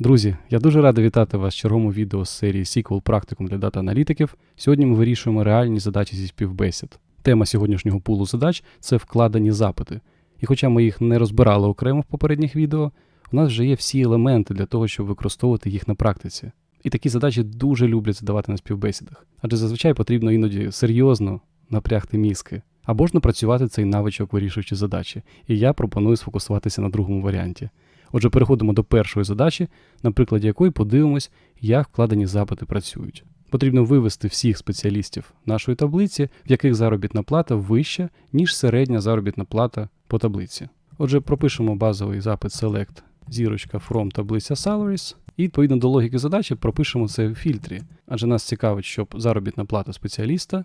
Друзі, я дуже радий вітати вас в черговому відео з серії SQL практикум для дата-аналітиків. Сьогодні ми вирішуємо реальні задачі зі співбесід. Тема сьогоднішнього пулу задач це вкладені запити. І хоча ми їх не розбирали окремо в попередніх відео, у нас вже є всі елементи для того, щоб використовувати їх на практиці. І такі задачі дуже люблять задавати на співбесідах, адже зазвичай потрібно іноді серйозно напрягти мізки, або ж напрацювати цей навичок, вирішуючи задачі. І я пропоную сфокусуватися на другому варіанті. Отже, переходимо до першої задачі, на прикладі якої подивимось, як вкладені запити працюють. Потрібно вивести всіх спеціалістів нашої таблиці, в яких заробітна плата вища, ніж середня заробітна плата по таблиці. Отже, пропишемо базовий запит select зірочка from таблиця salaries, і відповідно до логіки задачі пропишемо це в фільтрі, адже нас цікавить, щоб заробітна плата спеціаліста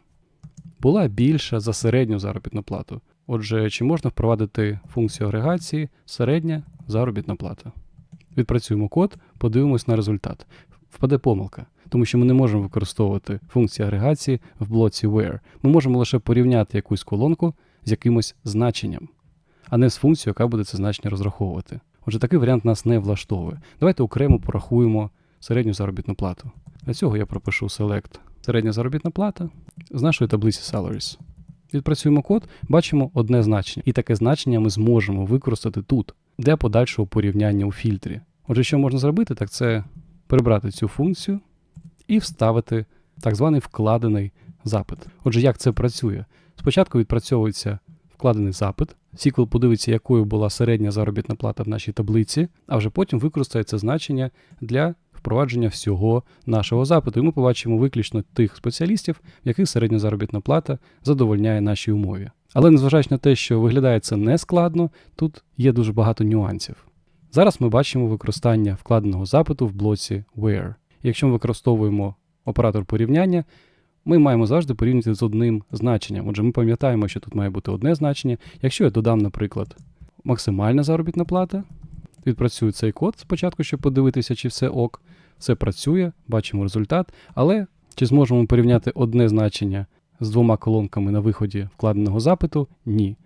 була більша за середню заробітну плату. Отже, чи можна впровадити функцію агрегації середня заробітна плата? Відпрацюємо код, подивимось на результат. Впаде помилка, тому що ми не можемо використовувати функції агрегації в блоці where. Ми можемо лише порівняти якусь колонку з якимось значенням, а не з функцією, яка буде це значення розраховувати. Отже, такий варіант нас не влаштовує. Давайте окремо порахуємо середню заробітну плату. Для цього я пропишу select середня заробітна плата з нашої таблиці salaries. Відпрацюємо код, бачимо одне значення, і таке значення ми зможемо використати тут для подальшого порівняння у фільтрі. Отже, що можна зробити, так це прибрати цю функцію і вставити так званий вкладений запит. Отже, як це працює? Спочатку відпрацьовується вкладений запит, SQL подивиться, якою була середня заробітна плата в нашій таблиці, а вже потім використає це значення для впровадження всього нашого запиту. І ми побачимо виключно тих спеціалістів, в яких середня заробітна плата задовольняє нашій умові. Але незважаючи на те, що виглядає це нескладно, тут є дуже багато нюансів. Зараз ми бачимо використання вкладеного запиту в блоці where. Якщо ми використовуємо оператор порівняння, ми маємо завжди порівняти з одним значенням. Отже, ми пам'ятаємо, що тут має бути одне значення. Якщо я додам, наприклад, максимальна заробітна плата, відпрацюю цей код спочатку, щоб подивитися, чи все ок, все працює, бачимо результат, але чи зможемо порівняти одне значення з двома колонками на виході вкладеного запиту? Ні.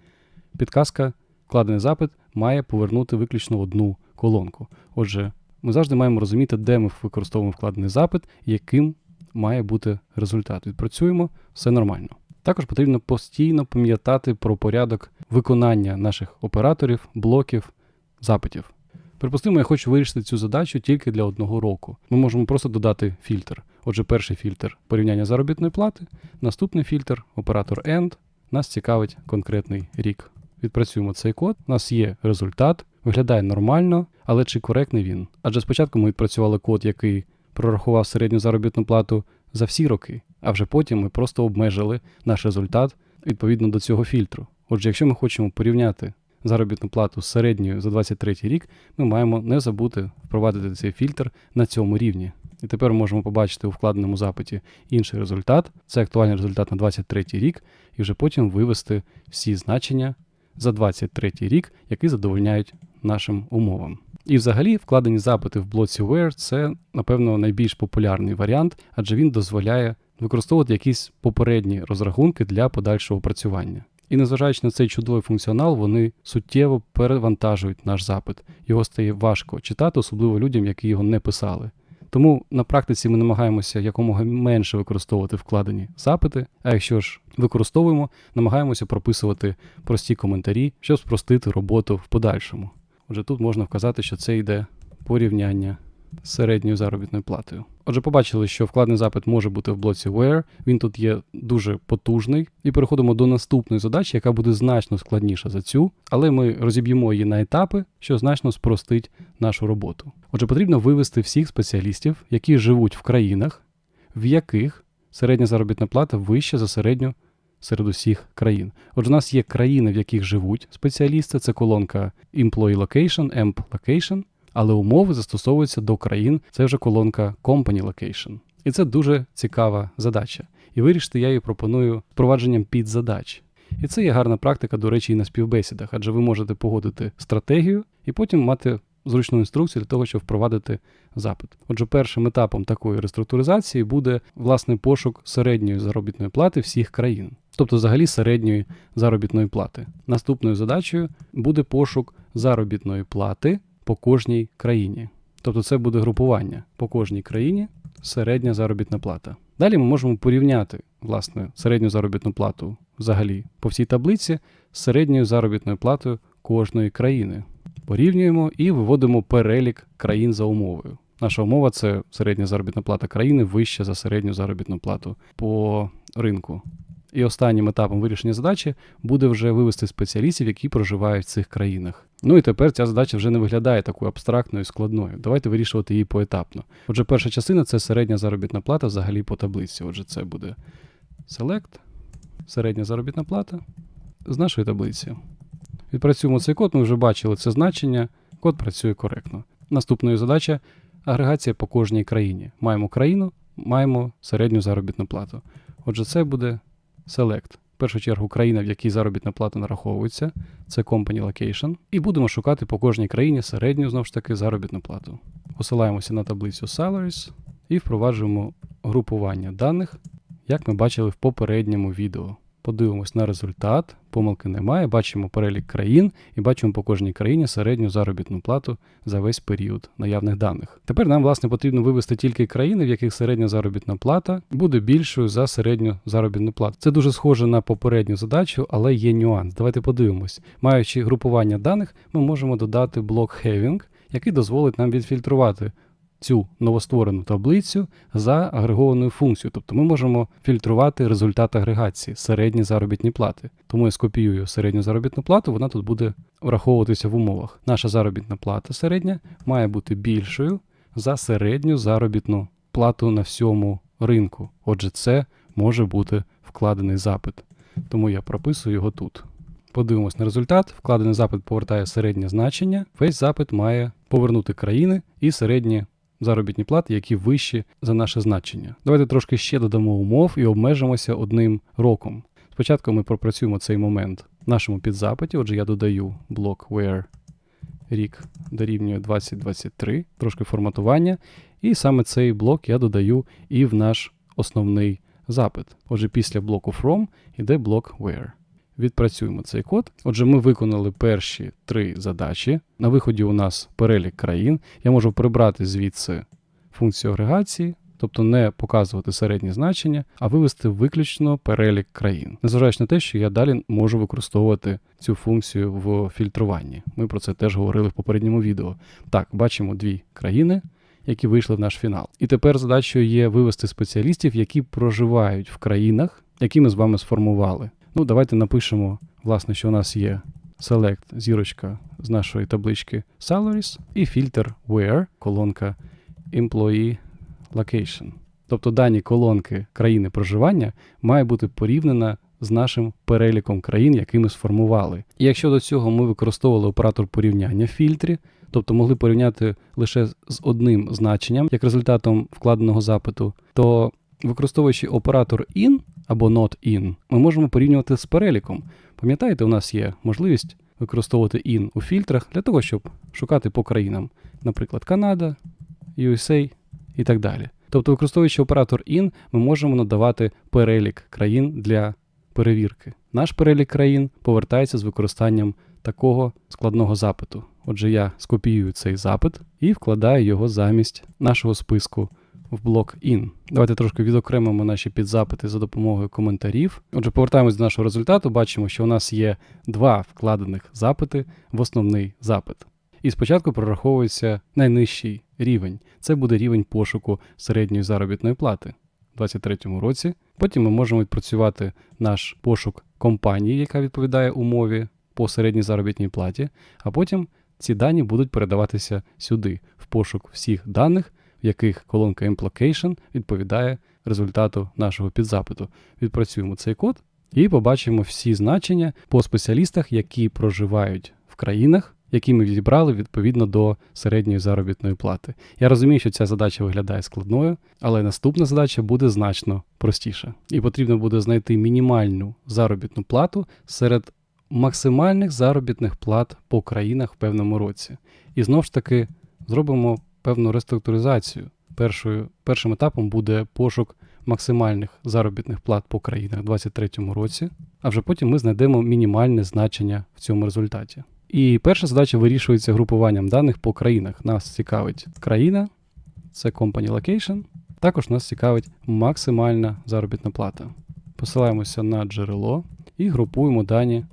Підказка, вкладений запит має повернути виключно одну колонку. Отже, ми завжди маємо розуміти, де ми використовуємо вкладений запит яким має бути результат. Відпрацюємо, все нормально. Також потрібно постійно пам'ятати про порядок виконання наших операторів, блоків, запитів. Припустимо, я хочу вирішити цю задачу тільки для одного року. Ми можемо просто додати фільтр. Отже, перший фільтр порівняння заробітної плати, наступний фільтр оператор END. Нас цікавить конкретний рік. Відпрацюємо цей код, у нас є результат, виглядає нормально, але чи коректний він? Адже спочатку ми відпрацювали код, який прорахував середню заробітну плату за всі роки, а вже потім ми просто обмежили наш результат відповідно до цього фільтру. Отже, якщо ми хочемо порівняти заробітну плату середньою за 23 рік, ми маємо не забути впровадити цей фільтр на цьому рівні. І тепер можемо побачити у вкладеному запиті інший результат. Це актуальний результат на 23 рік, і вже потім вивести всі значення за 23 рік, які задовольняють нашим умовам. І взагалі вкладені запити в блоці Where це, напевно, найбільш популярний варіант, адже він дозволяє використовувати якісь попередні розрахунки для подальшого опрацювання. І незважаючи на цей чудовий функціонал, вони суттєво перевантажують наш запит. Його стає важко читати, особливо людям, які його не писали. Тому на практиці ми намагаємося якомога менше використовувати вкладені запити, а якщо ж використовуємо, намагаємося прописувати прості коментарі, щоб спростити роботу в подальшому. Отже, тут можна вказати, що це йде порівняння середньою заробітною платою. Отже, побачили, що вкладний запит може бути в блоці Where, він тут є дуже потужний. І переходимо до наступної задачі, яка буде значно складніша за цю, але ми розіб'ємо її на етапи, що значно спростить нашу роботу. Отже, потрібно вивести всіх спеціалістів, які живуть в країнах, в яких середня заробітна плата вища за середню серед усіх країн. Отже, у нас є країни, в яких живуть спеціалісти, це колонка Employee Location, Emp Location, але умови застосовуються до країн, це вже колонка Company Location. І це дуже цікава задача. І вирішити я її пропоную впровадженням підзадач. І це є гарна практика, до речі, і на співбесідах, адже ви можете погодити стратегію і потім мати зручну інструкцію для того, щоб впровадити запит. Отже, першим етапом такої реструктуризації буде власний пошук середньої заробітної плати всіх країн, тобто взагалі середньої заробітної плати. Наступною задачею буде пошук заробітної плати по кожній країні. Тобто це буде групування по кожній країні середня заробітна плата. Далі ми можемо порівняти власне середню заробітну плату взагалі по всій таблиці з середньою заробітною платою кожної країни. Порівнюємо і виводимо перелік країн за умовою. Наша умова це середня заробітна плата країни вища за середню заробітну плату по ринку. І останнім етапом вирішення задачі буде вже вивести спеціалістів, які проживають в цих країнах. Ну і тепер ця задача вже не виглядає такою абстрактною і складною. Давайте вирішувати її поетапно. Отже, перша частина це середня заробітна плата взагалі по таблиці. Отже, це буде Select, середня заробітна плата з нашої таблиці. Відпрацюємо цей код, ми вже бачили це значення. Код працює коректно. Наступною задача агрегація по кожній країні. Маємо країну, маємо середню заробітну плату. Отже, це буде Select. В першу чергу країна, в якій заробітна плата нараховується, це Company Location. І будемо шукати по кожній країні середню знову ж таки заробітну плату. Посилаємося на таблицю Salaries і впроваджуємо групування даних, як ми бачили в попередньому відео. Подивимось на результат, помилки немає, бачимо перелік країн і бачимо по кожній країні середню заробітну плату за весь період наявних даних. Тепер нам, власне, потрібно вивести тільки країни, в яких середня заробітна плата буде більшою за середню заробітну плату. Це дуже схоже на попередню задачу, але є нюанс. Давайте подивимось. Маючи групування даних, ми можемо додати блок Having, який дозволить нам відфільтрувати цю новостворену таблицю за агрегованою функцією. Тобто ми можемо фільтрувати результат агрегації середні заробітні плати. Тому я скопіюю середню заробітну плату, вона тут буде враховуватися в умовах. Наша заробітна плата середня має бути більшою за середню заробітну плату на всьому ринку. Отже, це може бути вкладений запит. Тому я прописую його тут. Подивимось на результат. Вкладений запит повертає середнє значення. Весь запит має повернути країни і середні заробітні плати, які вищі за наше значення. Давайте трошки ще додамо умов і обмежимося одним роком. Спочатку ми пропрацюємо цей момент в нашому підзапиті. Отже, я додаю блок where рік дорівнює 2023, трошки форматування. І саме цей блок я додаю і в наш основний запит. Отже, після блоку from йде блок where. Відпрацюємо цей код. Отже, ми виконали перші три задачі. На виході у нас перелік країн. Я можу прибрати звідси функцію агрегації, тобто не показувати середні значення, а вивести виключно перелік країн. Незважаючи на те, що я далі можу використовувати цю функцію в фільтруванні. Ми про це теж говорили в попередньому відео. Так, бачимо дві країни. Які вийшли в наш фінал. І тепер задачою є вивести спеціалістів, які проживають в країнах, які ми з вами сформували. Ну, давайте напишемо, власне, що у нас є select зірочка з нашої таблички salaries і фільтр where, колонка employee location. Тобто дані колонки країни проживання має бути порівняна з нашим переліком країн, які ми сформували. І якщо до цього ми використовували оператор порівняння в фільтрі, тобто могли порівняти лише з одним значенням, як результатом вкладеного запиту, то використовуючи оператор in або not in, ми можемо порівнювати з переліком. Пам'ятаєте, у нас є можливість використовувати in у фільтрах для того, щоб шукати по країнам, наприклад, Канада, USA і так далі. Тобто, використовуючи оператор in, ми можемо надавати перелік країн для перевірки. Наш перелік країн повертається з використанням такого складного запиту. Отже, я скопіюю цей запит і вкладаю його замість нашого списку в блок in. Давайте трошки відокремимо наші підзапити за допомогою коментарів. Отже, повертаємось до нашого результату. Бачимо, що у нас є два вкладених запити в основний запит. І спочатку прораховується найнижчий рівень. Це буде рівень пошуку середньої заробітної плати у 2023 році. Потім ми можемо відпрацювати наш пошук компанії, яка відповідає умові по середній заробітній платі, а потім ці дані будуть передаватися сюди, в пошук всіх даних, в яких колонка Implication відповідає результату нашого підзапиту. Відпрацюємо цей код і побачимо всі значення по спеціалістах, які проживають в країнах, які ми відібрали відповідно до середньої заробітної плати. Я розумію, що ця задача виглядає складною, але наступна задача буде значно простіша. І потрібно буде знайти мінімальну заробітну плату серед максимальних заробітних плат по країнах в певному році. І знову ж таки зробимо певну реструктуризацію. Першою, першим етапом буде пошук максимальних заробітних плат по країнах у 2023 році, а вже потім ми знайдемо мінімальне значення в цьому результаті. І перша задача вирішується групуванням даних по країнах. Нас цікавить країна, це Company Location. Також нас цікавить максимальна заробітна плата. Посилаємося на джерело і групуємо дані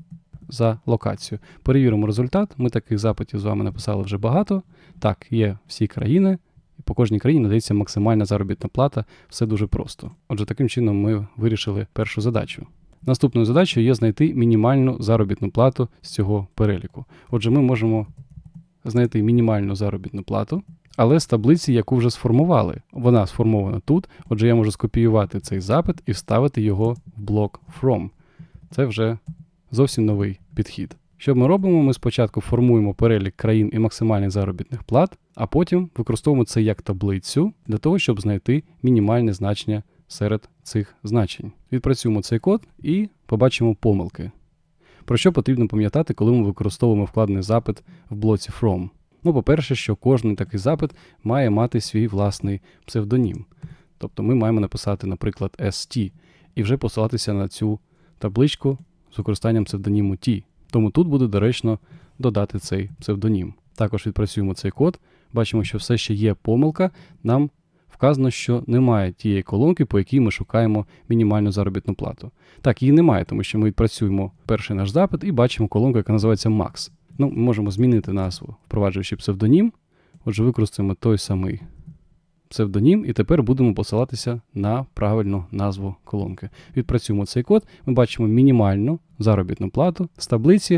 за локацію. Перевіримо результат. Ми таких запитів з вами написали вже багато. Так, є всі країни, і по кожній країні надається максимальна заробітна плата. Все дуже просто. Отже, таким чином ми вирішили першу задачу. Наступною задачею є знайти мінімальну заробітну плату з цього переліку. Отже, ми можемо знайти мінімальну заробітну плату, але з таблиці, яку вже сформували. Вона сформована тут. Отже, я можу скопіювати цей запит і вставити його в блок From. Це вже зовсім новий підхід. Що ми робимо? Ми спочатку формуємо перелік країн і максимальних заробітних плат, а потім використовуємо це як таблицю для того, щоб знайти мінімальне значення серед цих значень. Відпрацюємо цей код і побачимо помилки. Про що потрібно пам'ятати, коли ми використовуємо вкладений запит в блоці From? Ну, по-перше, що кожен такий запит має мати свій власний псевдонім. Тобто ми маємо написати, наприклад, ST і вже посилатися на цю табличку з використанням псевдоніму T. Тому тут буде доречно додати цей псевдонім. Також відпрацюємо цей код, бачимо, що все ще є помилка. Нам вказано, що немає тієї колонки, по якій ми шукаємо мінімальну заробітну плату. Так, її немає, тому що ми відпрацюємо перший наш запит і бачимо колонку, яка називається Max. Ну, Ми можемо змінити назву, впроваджуючи псевдонім. Отже, використаємо той самий псевдонім, і тепер будемо посилатися на правильну назву колонки. Відпрацюємо цей код, ми бачимо мінімальну заробітну плату з таблиці,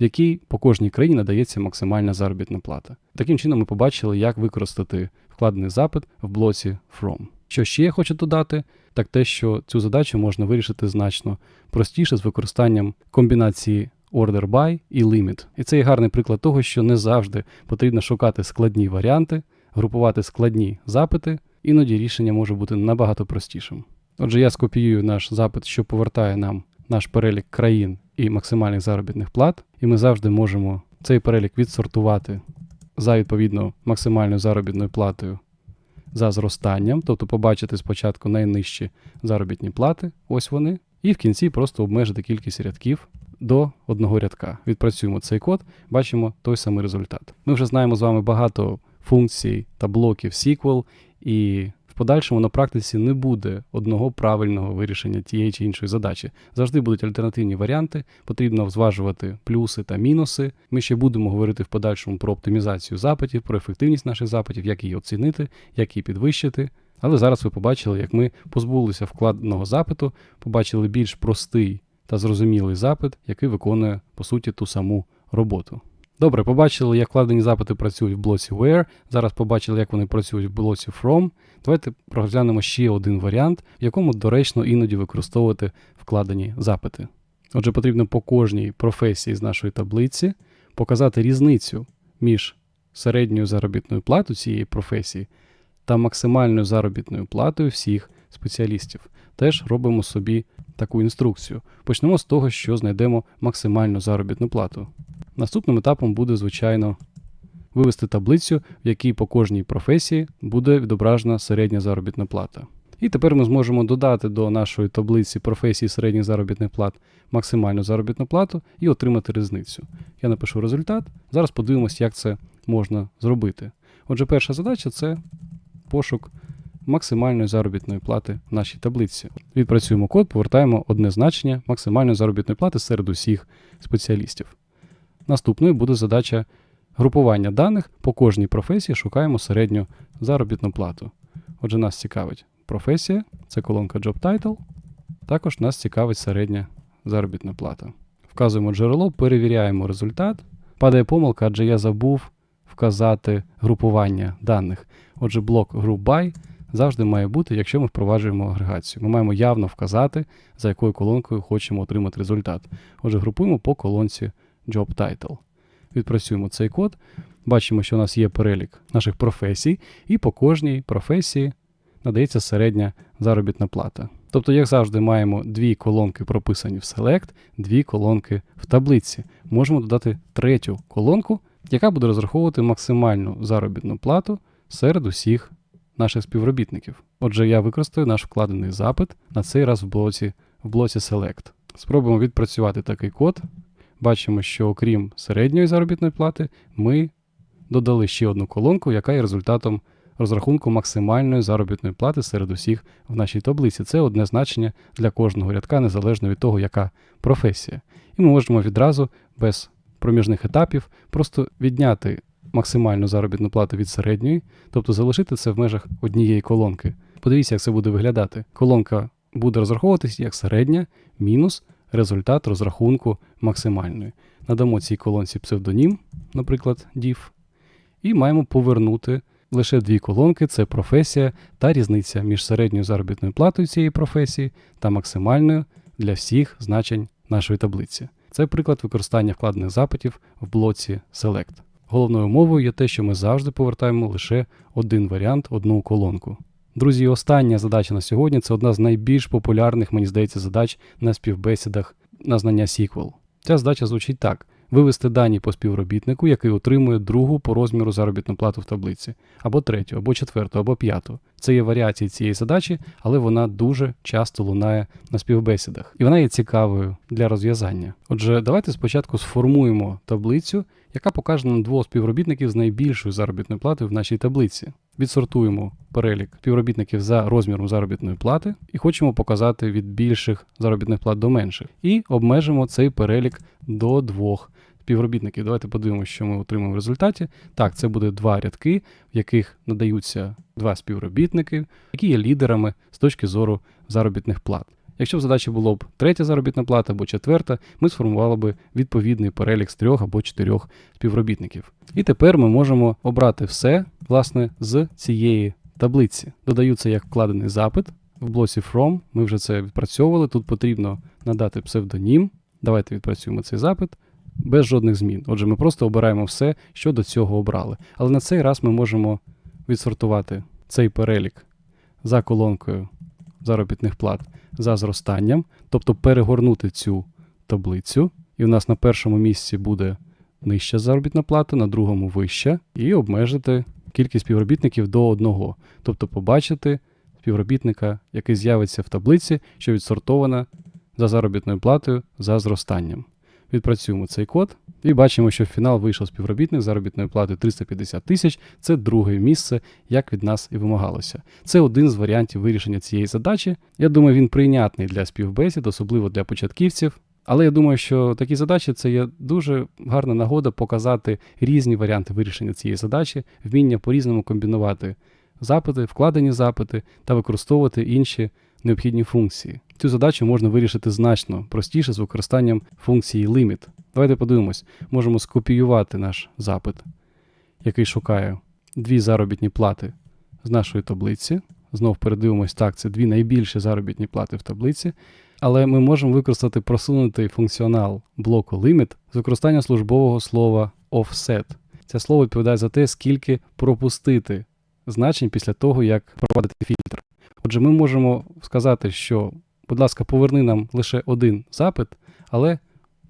в якій по кожній країні надається максимальна заробітна плата. Таким чином, ми побачили, як використати вкладений запит в блоці From. Що ще я хочу додати, так те, що цю задачу можна вирішити значно простіше з використанням комбінації order by і limit. І це є гарний приклад того, що не завжди потрібно шукати складні варіанти, групувати складні запити, іноді рішення може бути набагато простішим. Отже, я скопіюю наш запит, що повертає нам наш перелік країн і максимальних заробітних плат, і ми завжди можемо цей перелік відсортувати за відповідно максимальною заробітною платою за зростанням, тобто побачити спочатку найнижчі заробітні плати, ось вони, і в кінці просто обмежити кількість рядків до одного рядка. Відпрацюємо цей код, бачимо той самий результат. Ми вже знаємо з вами багато функцій та блоків SQL, і в подальшому на практиці не буде одного правильного вирішення тієї чи іншої задачі. Завжди будуть альтернативні варіанти, потрібно зважувати плюси та мінуси. Ми ще будемо говорити в подальшому про оптимізацію запитів, про ефективність наших запитів, як її оцінити, як її підвищити. Але зараз ви побачили, як ми позбулися вкладеного запиту, побачили більш простий та зрозумілий запит, який виконує по суті ту саму роботу. Добре, побачили, як вкладені запити працюють в блоці Where. Зараз побачили, як вони працюють в блоці From. Давайте розглянемо ще один варіант, в якому доречно іноді використовувати вкладені запити. Отже, потрібно по кожній професії з нашої таблиці показати різницю між середньою заробітною платою цієї професії та максимальною заробітною платою всіх спеціалістів. Теж робимо собі таку інструкцію. Почнемо з того, що знайдемо максимальну заробітну плату. Наступним етапом буде, звичайно, вивести таблицю, в якій по кожній професії буде відображена середня заробітна плата. І тепер ми зможемо додати до нашої таблиці професії середніх заробітних плат максимальну заробітну плату і отримати різницю. Я напишу результат. Зараз подивимося, як це можна зробити. Отже, перша задача це пошук максимальної заробітної плати в нашій таблиці. Відпрацюємо код, повертаємо одне значення максимальної заробітної плати серед усіх спеціалістів. Наступною буде задача групування даних по кожній професії шукаємо середню заробітну плату. Отже, нас цікавить професія, це колонка Job Title. Також нас цікавить середня заробітна плата. Вказуємо джерело, перевіряємо результат. Падає помилка, адже я забув вказати групування даних. Отже, блок Group By завжди має бути, якщо ми впроваджуємо агрегацію. Ми маємо явно вказати, за якою колонкою хочемо отримати результат. Отже, групуємо по колонці Job Title. Відпрацюємо цей код. Бачимо, що у нас є перелік наших професій, і по кожній професії надається середня заробітна плата. Тобто, як завжди, маємо дві колонки прописані в Select, дві колонки в таблиці. Можемо додати третю колонку, яка буде розраховувати максимальну заробітну плату серед усіх наших співробітників. Отже, я використаю наш вкладений запит на цей раз в блоці в блоці Select. Спробуємо відпрацювати такий код. бачимо, що окрім середньої заробітної плати, ми додали ще одну колонку, яка є результатом розрахунку максимальної заробітної плати серед усіх в нашій таблиці. Це одне значення для кожного рядка, незалежно від того, яка професія. І ми можемо відразу без проміжних етапів просто відняти максимальну заробітну плату від середньої, тобто залишити це в межах однієї колонки. Подивіться, як це буде виглядати. Колонка буде розраховуватися як середня мінус результат розрахунку максимальної. Надамо цій колонці псевдонім, наприклад, div, і маємо повернути лише дві колонки: це професія та різниця між середньою заробітною платою цієї професії та максимальною для всіх значень нашої таблиці. Це приклад використання вкладених запитів в блоці Select. Головною умовою є те, що ми завжди повертаємо лише один варіант, одну колонку. Друзі, остання задача на сьогодні це одна з найбільш популярних, мені здається, задач на співбесідах на знання SQL. Ця задача звучить так: вивести дані по співробітнику, який отримує другу по розміру заробітну плату в таблиці, або третю, або четверту, або п'яту. Це є варіації цієї задачі, але вона дуже часто лунає на співбесідах, і вона є цікавою для розв'язання. Отже, давайте спочатку сформуємо таблицю, яка покаже нам двох співробітників з найбільшою заробітною платою в нашій таблиці. Відсортуємо перелік співробітників за розміром заробітної плати і хочемо показати від більших заробітних плат до менших. І обмежимо цей перелік до двох співробітників. Давайте подивимося, що ми отримаємо в результаті. Так, це буде два рядки, в яких надаються два співробітники, які є лідерами з точки зору заробітних плат. Якщо в задачі було б третя заробітна плата або четверта, ми сформували б відповідний перелік з трьох або чотирьох співробітників. І тепер ми можемо обрати все власне з цієї таблиці. Додаю це як вкладений запит. В блоці From ми вже це відпрацьовували. Тут потрібно надати псевдонім. Давайте відпрацюємо цей запит без жодних змін. Отже, ми просто обираємо все, що до цього обрали. Але на цей раз ми можемо відсортувати цей перелік за колонкою заробітних плат за зростанням, тобто перегорнути цю таблицю. І в нас на першому місці буде нижча заробітна плата, на другому вища, і обмежити кількість співробітників до одного. Тобто побачити співробітника, який з'явиться в таблиці, що відсортована за заробітною платою за зростанням. Відпрацюємо цей код і бачимо, що в фінал вийшов співробітник з заробітною платою 350 тисяч. Це друге місце, як від нас і вимагалося. Це один з варіантів вирішення цієї задачі. Я думаю, він прийнятний для співбесід, особливо для початківців. Але я думаю, що такі задачі це є дуже гарна нагода показати різні варіанти вирішення цієї задачі, вміння по-різному комбінувати запити, вкладені запити та використовувати інші необхідні функції. Цю задачу можна вирішити значно простіше з використанням функції limit. Давайте подивимось, можемо скопіювати наш запит, який шукає дві заробітні плати з нашої таблиці. Знов передивимось, так, це дві найбільші заробітні плати в таблиці. Але ми можемо використати просунутий функціонал блоку limit з використанням службового слова offset. Це слово відповідає за те, скільки пропустити значень після того, як проводити фільтр. Отже, ми можемо сказати, що, будь ласка, поверни нам лише один запит, але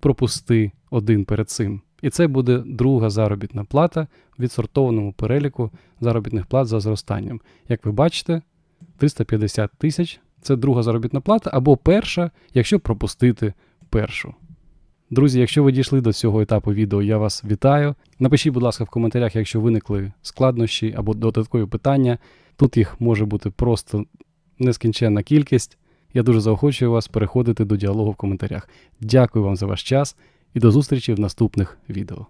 пропусти один перед цим. І це буде друга заробітна плата в відсортованому переліку заробітних плат за зростанням. Як ви бачите, 350 тисяч це друга заробітна плата або перша, якщо пропустити першу. Друзі, якщо ви дійшли до цього етапу відео, я вас вітаю. Напишіть, будь ласка, в коментарях, якщо виникли складнощі або додаткові питання. Тут їх може бути просто нескінченна кількість. Я дуже заохочую вас переходити до діалогу в коментарях. Дякую вам за ваш час і до зустрічі в наступних відео.